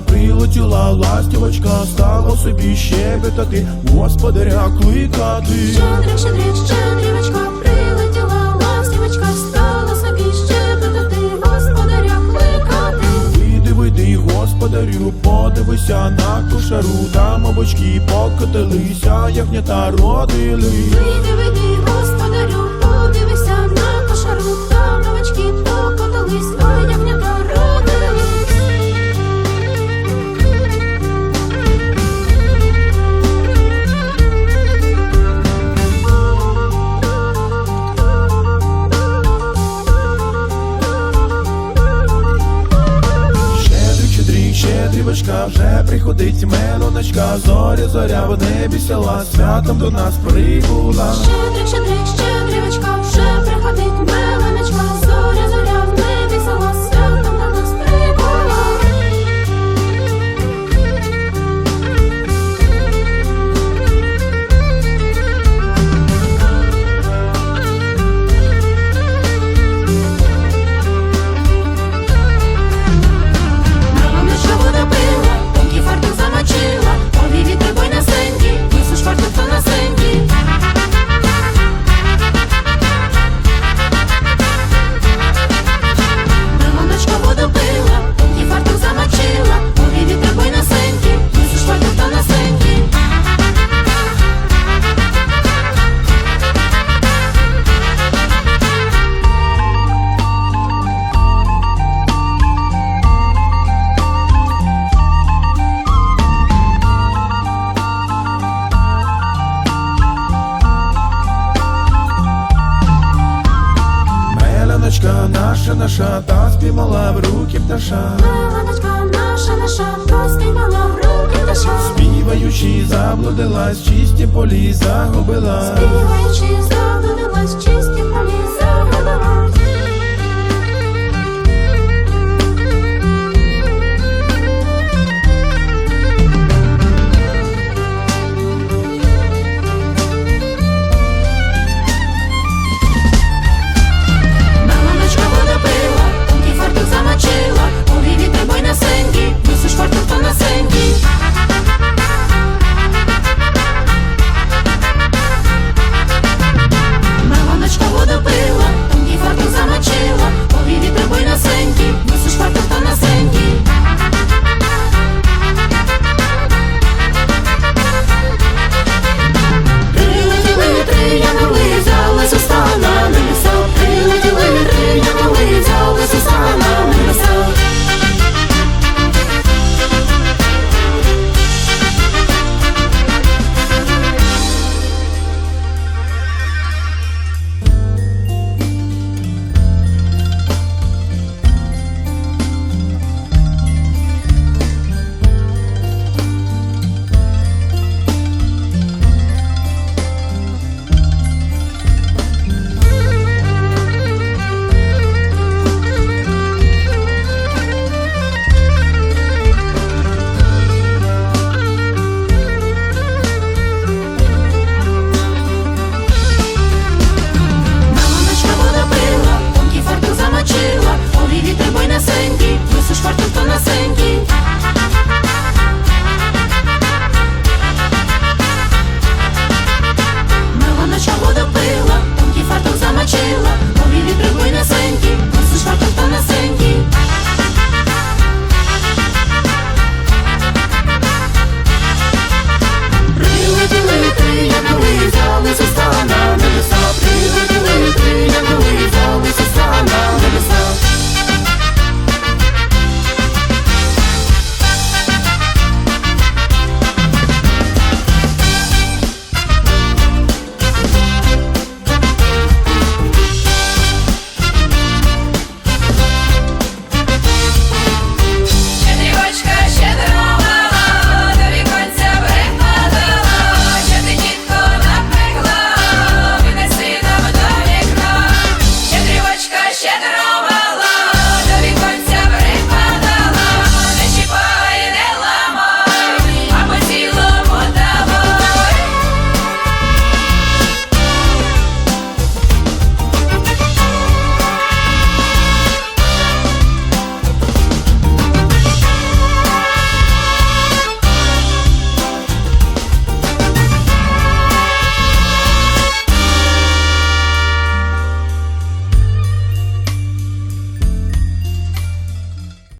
прилетіла ластівочка, стала собі щебетати, господаря кликати. Щедрик, щедрик, щедрівочка, прилетіла ластівочка, стала собі щебетати, господаря кликати. Вийди, вийди, господарю, подивися на кошару, там овочки покотилися, ягнята родили. Вийди, вийди, щедрівочка, вже приходить мелоночка, зоря, зоря в небі села, святом до нас прибула. Щедрик, щедрик, щедрівочка, наша, наша, та спіймала в руки пташа. Меланочка наша, наша, поспіймала в руки пташа. Співаючи, заблудилась, чисті полі загубила. Співаючи, заблудилась, чисті полі загубила.